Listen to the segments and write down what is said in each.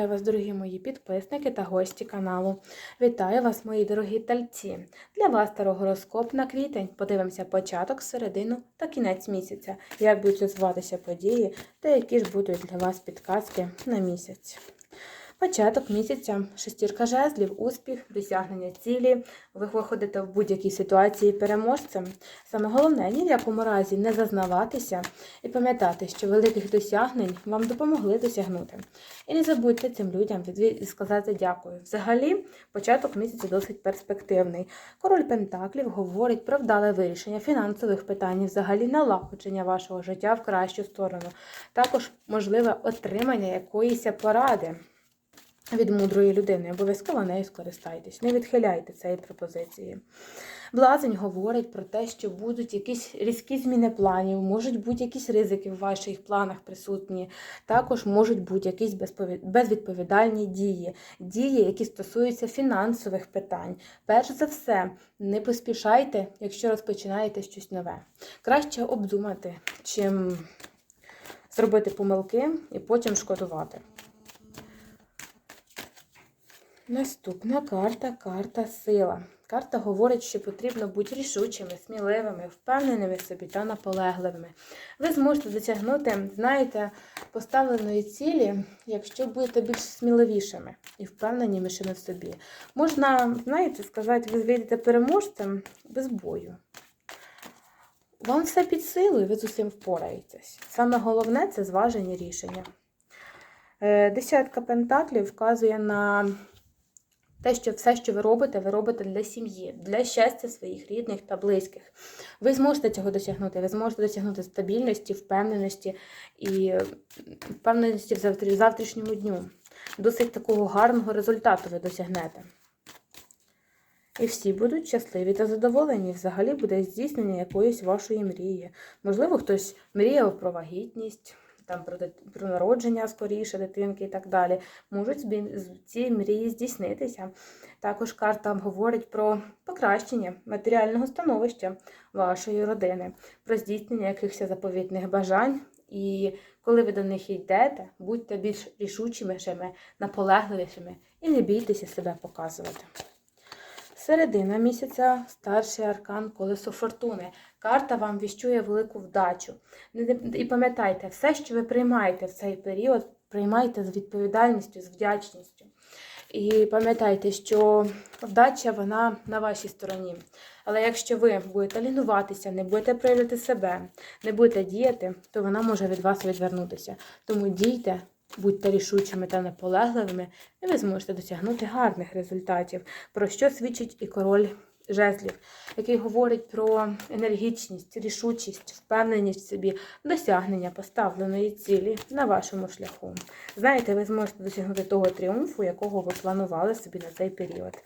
Вітаю вас, дорогі мої підписники та гості каналу. Вітаю вас, мої дорогі тальці. Для вас старогороскоп на квітень. Подивимося початок, середину та кінець місяця, як будуть розвиватися події та які ж будуть для вас підказки на місяць. Початок місяця, шестірка жезлів, успіх, досягнення цілі. Ви виходите в будь-якій ситуації переможцем. Саме головне ні в якому разі не зазнаватися і пам'ятати, що великих досягнень вам допомогли досягнути. І не забудьте цим людям сказати дякую. Взагалі, початок місяця досить перспективний. Король Пентаклів говорить про вдале вирішення фінансових питань, взагалі налагодження вашого життя в кращу сторону. Також можливе отримання якоїсь поради від мудрої людини. Обов'язково нею скористайтесь. Не відхиляйте цієї пропозиції. Блазень говорить про те, що будуть якісь різкі зміни планів, можуть бути якісь ризики в ваших планах присутні. Також можуть бути якісь безвідповідальні дії, дії, які стосуються фінансових питань. Перш за все, не поспішайте, якщо розпочинаєте щось нове. Краще обдумати, чим зробити помилки і потім шкодувати. Наступна карта карта сила. Карта говорить, що потрібно бути рішучими, сміливими, впевненими в собі та наполегливими. Ви зможете досягнути, знаєте, поставленої цілі, якщо будете більш сміливішими і впевненішими в собі. Можна, знаєте, сказати, ви вийдете переможцем без бою. Вам все під силою, ви з усім впораєтесь. Саме головне це зважені рішення. Е, Десятка пентаклів вказує на те, що все, що ви робите, ви робите для сім'ї, для щастя своїх рідних та близьких. Ви зможете цього досягнути, ви зможете досягнути стабільності, впевненості і впевненості в завтрашньому дню. Досить такого гарного результату ви досягнете. І всі будуть щасливі та задоволені. Взагалі буде здійснення якоїсь вашої мрії. Можливо, хтось мріяв про вагітність, там про, про народження скоріше дитинки і так далі. Можуть ці мрії здійснитися. Також карта говорить про покращення матеріального становища вашої родини, про здійснення якихось заповітних бажань. І коли ви до них йдете, будьте більш рішучими, наполегливішими і не бійтеся себе показувати. Середина місяця старший аркан колесо фортуни. Карта вам віщує велику вдачу. І пам'ятайте, все, що ви приймаєте в цей період, приймайте з відповідальністю, з вдячністю. І пам'ятайте, що вдача вона на вашій стороні. Але якщо ви будете лінуватися, не будете проявляти себе, не будете діяти, то вона може від вас відвернутися. Тому дійте, будьте рішучими та наполегливими, і ви зможете досягнути гарних результатів, про що свідчить і король жезлів, який говорить про енергічність, рішучість, впевненість в собі, досягнення поставленої цілі на вашому шляху. Знаєте, ви зможете досягнути того тріумфу, якого ви планували собі на цей період.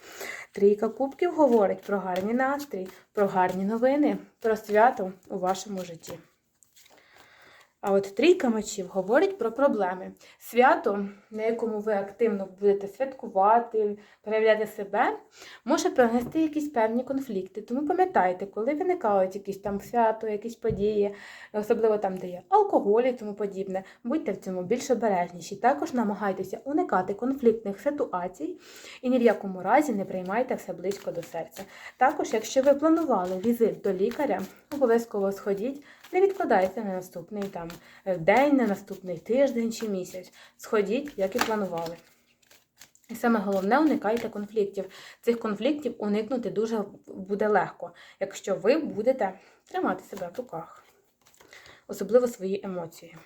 Трійка кубків говорить про гарний настрій, про гарні новини, про свято у вашому житті. А от трійка мечів говорить про проблеми. Свято, на якому ви активно будете святкувати, проявляти себе, може принести якісь певні конфлікти. Тому пам'ятайте, коли виникають якісь там свято, якісь події, особливо там, де є алкоголь і тому подібне, будьте в цьому більш обережніші. Також намагайтеся уникати конфліктних ситуацій і ні в якому разі не приймайте все близько до серця. Також, якщо ви планували візит до лікаря, обов'язково сходіть. Не відкладайте на наступний там день, на наступний тиждень чи місяць. Сходіть, як і планували. І саме головне, уникайте конфліктів. Цих конфліктів уникнути дуже буде легко, якщо ви будете тримати себе в руках, особливо свої емоції.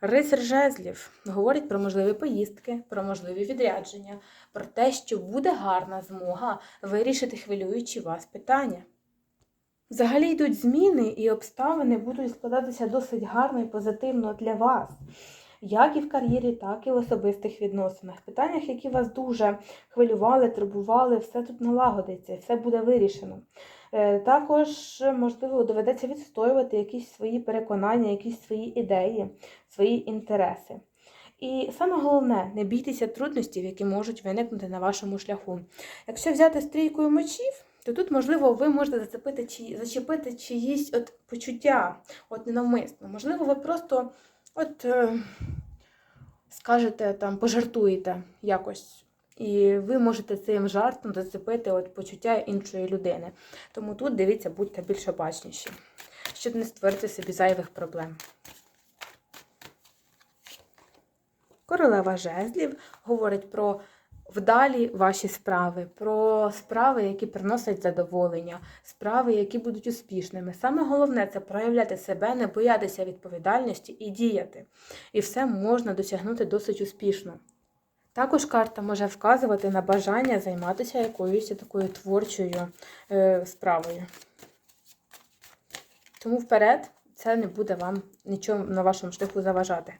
Рицар жезлів говорить про можливі поїздки, про можливі відрядження, про те, що буде гарна змога вирішити хвилюючі вас питання. Взагалі йдуть зміни і обставини будуть складатися досить гарно і позитивно для вас, як і в кар'єрі, так і в особистих відносинах. Питаннях, які вас дуже хвилювали, турбували, все тут налагодиться, все буде вирішено. Е, Також, можливо, доведеться відстоювати якісь свої переконання, якісь свої ідеї, свої інтереси. І саме головне, не бійтеся трудностей, які можуть виникнути на вашому шляху. Якщо взяти стрійкою мечів, то тут, можливо, ви можете зацепити чи зачепити чиїсь от почуття, от ненавмисно. Можливо, ви просто от е, скажете там, пожартуєте якось. І ви можете цим жартом зацепити от почуття іншої людини. Тому тут дивіться, будьте більш обачніші, щоб не створити собі зайвих проблем. Королева жезлів говорить про вдалі ваші справи, про справи, які приносять задоволення, справи, які будуть успішними. Саме головне це проявляти себе, не боятися відповідальності і діяти. І все можна досягнути досить успішно. Також карта може вказувати на бажання займатися якоюсь такою творчою е, справою. Тому вперед це не буде вам нічого на вашому шляху заважати.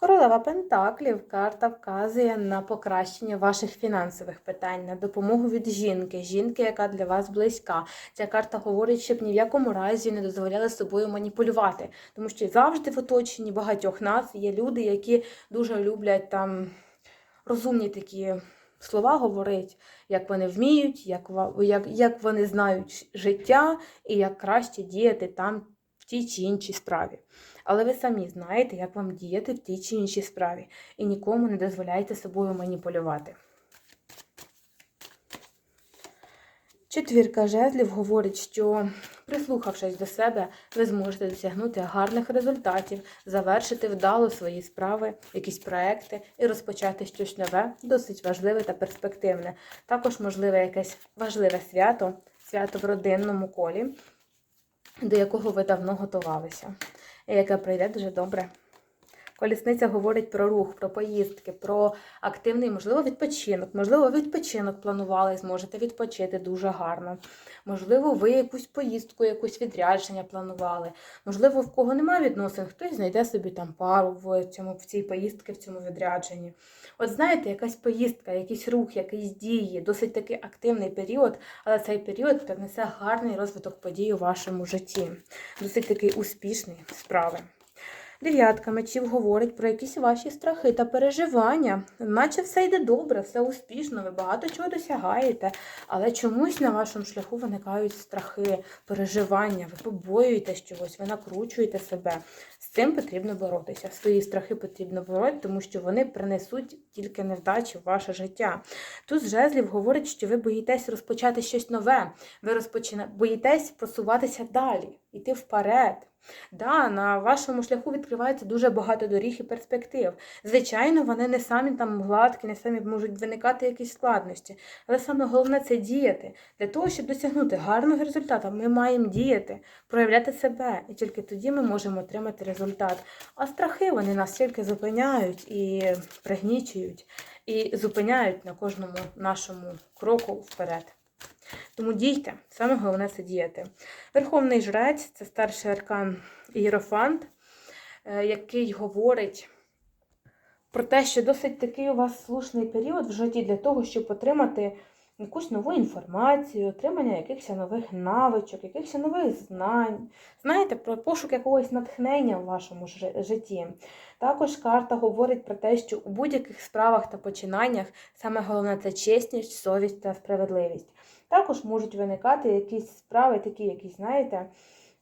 Королева Пентаклів карта вказує на покращення ваших фінансових питань, на допомогу від жінки, жінки, яка для вас близька. Ця карта говорить, щоб ні в якому разі не дозволяли собою маніпулювати, тому що завжди в оточенні багатьох нас є люди, які дуже люблять там розумні такі слова говорить, як вони вміють, як, як, як вони знають життя і як краще діяти там в тій чи іншій справі. Але ви самі знаєте, як вам діяти в тій чи іншій справі, і нікому не дозволяйте собою маніпулювати. Четвірка жезлів говорить, що прислухавшись до себе, ви зможете досягнути гарних результатів, завершити вдало свої справи, якісь проекти і розпочати щось нове, досить важливе та перспективне. Також можливе якесь важливе свято, свято в родинному колі, до якого ви давно готувалися, і яке пройде дуже добре. Колісниця говорить про рух, про поїздки, про активний, можливо, відпочинок. Можливо, відпочинок планували, зможете відпочити дуже гарно. Можливо, ви якусь поїздку, якусь відрядження планували. Можливо, в кого немає відносин, хтось знайде собі там пару в цьому в цій поїздці, в цьому відрядженні. От знаєте, якась поїздка, якийсь рух, якісь дії, досить такий активний період, але цей період принесе гарний розвиток подій у вашому житті. Досить такий успішний справи. Дев'ятка мечів говорить про якісь ваші страхи та переживання. Наче все йде добре, все успішно, ви багато чого досягаєте, але чомусь на вашому шляху виникають страхи, переживання, ви побоюєтесь чогось, ви накручуєте себе. З цим потрібно боротися. Свої страхи потрібно боротися, тому що вони принесуть тільки невдачі в ваше життя. Тут жезлів говорить, що ви боїтесь розпочати щось нове, ви розпочина... боїтесь просуватися далі, йти вперед. Да, на вашому шляху відкривається дуже багато доріг і перспектив. Звичайно, вони не самі там гладкі, не самі можуть виникати якісь складності. Але саме головне це діяти. Для того, щоб досягнути гарного результату, ми маємо діяти, проявляти себе. І тільки тоді ми можемо отримати результат. А страхи вони нас тільки зупиняють і пригнічують, і зупиняють на кожному нашому кроку вперед. Тому дійте, саме головне це діяти. Верховний жрець це старший аркан Ієрофант, е, який говорить про те, що досить такий у вас слушний період в житті для того, щоб отримати якусь нову інформацію, отримання якихось нових навичок, якихось нових знань. Знаєте, про пошук якогось натхнення в вашому житті. Також карта говорить про те, що у будь-яких справах та починаннях саме головне це чесність, совість та справедливість. Також можуть виникати якісь справи, такі, які, знаєте,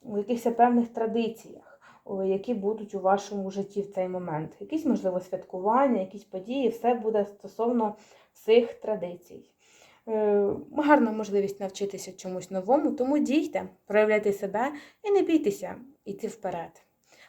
у якихось певних традиціях, які будуть у вашому житті в цей момент. Якісь, можливо, святкування, якісь події, все буде стосовно цих традицій. Е, Гарна можливість навчитися чомусь новому, тому дійте, проявляйте себе і не бійтеся йти вперед.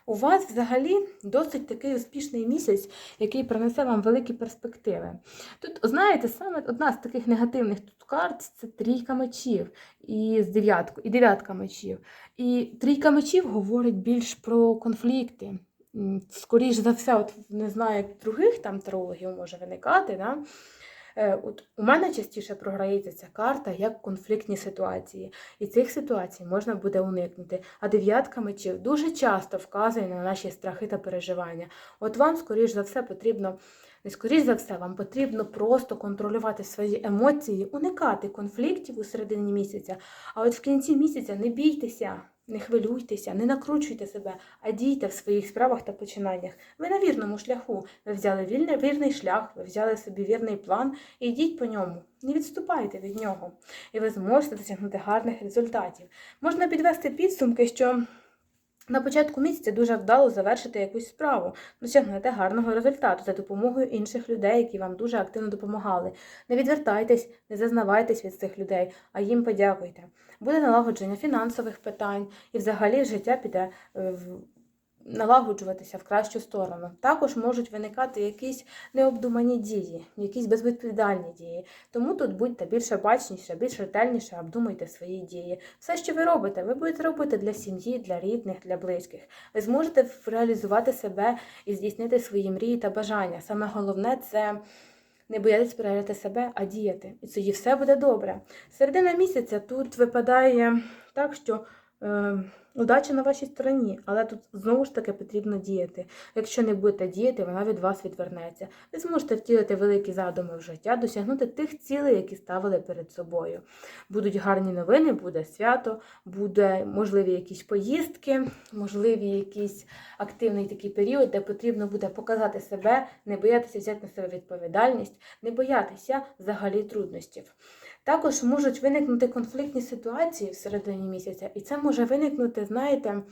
У вас взагалі досить такий успішний місяць, який принесе вам великі перспективи. Тут, знаєте, саме одна з таких негативних тут карт це трійка мечів і з дев'ятку, і дев'ятка мечів. І трійка мечів говорить більш про конфлікти. М, Скоріш за все, от не знаю, як других там тарологів може виникати. Да? Е, От у мене частіше програється ця карта як конфліктні ситуації, і цих ситуацій можна буде уникнути. А дев'ятка мечів дуже часто вказує на наші страхи та переживання. От вам, скоріш за все, потрібно. Не скоріш за все, вам потрібно просто контролювати свої емоції, уникати конфліктів у середині місяця. А от в кінці місяця не бійтеся, не хвилюйтеся, не накручуйте себе, а дійте в своїх справах та починаннях. Ви на вірному шляху. Ви взяли вільний, вірний шлях, ви взяли собі вірний план і йдіть по ньому. Не відступайте від нього, і ви зможете досягнути гарних результатів. Можна підвести підсумки, що На початку місяця дуже вдало завершити якусь справу, досягнете гарного результату за допомогою інших людей, які вам дуже активно допомагали. Не відвертайтесь, не зазнавайтесь від цих людей, а їм подякуйте. Буде налагодження фінансових питань, і взагалі життя піде е, в налагоджуватися в кращу сторону. Також можуть виникати якісь необдумані дії, якісь безвідповідальні дії. Тому тут будьте більше бачніше, більш ретельніше обдумуйте свої дії. Все, що ви робите, ви будете робити для сім'ї, для рідних, для близьких. Ви зможете реалізувати себе і здійснити свої мрії та бажання. Саме головне це. Не боятись перевіряти себе, а діяти. І тоді все буде добре. Середина місяця тут випадає так, що удача на вашій стороні, але тут знову ж таки потрібно діяти. Якщо не будете діяти, вона від вас відвернеться. Ви зможете втілити великі задуми в життя, досягнути тих цілей, які ставили перед собою. Будуть гарні новини, буде свято, буде можливі якісь поїздки, можливі якийсь активний такий період, де потрібно буде показати себе, не боятися взяти на себе відповідальність, не боятися взагалі труднощів. Також можуть виникнути конфліктні ситуації всередині місяця, і це може виникнути, знаєте,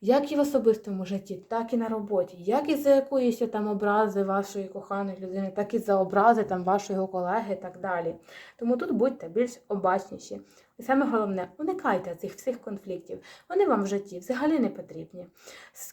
як і в особистому житті, так і на роботі, як і за якоїсь там образи вашої коханої людини, так і за образи там вашого колеги і так далі. Тому тут будьте більш обачніші. І саме головне, уникайте цих всіх конфліктів. Вони вам в житті взагалі не потрібні.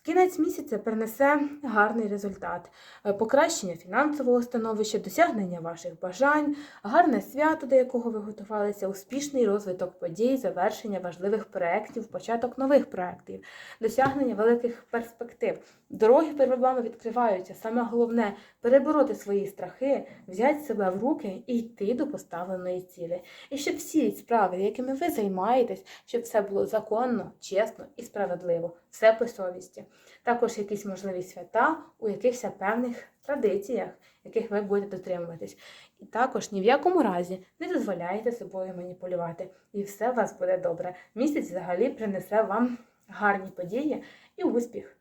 Кінець місяця принесе гарний результат, Е, покращення фінансового становища, досягнення ваших бажань, гарне свято, до якого ви готувалися, успішний розвиток подій, завершення важливих проєктів, початок нових проєктів, досягнення великих перспектив. Дороги перед вами відкриваються. Саме головне перебороти свої страхи, взяти себе в руки і йти до поставленої цілі. І щоб всі справи, якими ви займаєтесь, щоб все було законно, чесно і справедливо, все по совісті. Також якісь можливі свята у якихось певних традиціях, яких ви будете дотримуватись. І також ні в якому разі не дозволяйте собою маніпулювати. І все у вас буде добре. Місяць взагалі принесе вам гарні події і успіх.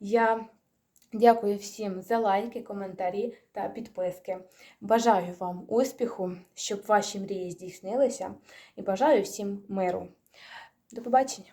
Я дякую всім за лайки, коментарі та підписки. Бажаю вам успіху, щоб ваші мрії здійснилися, і бажаю всім миру. До побачення!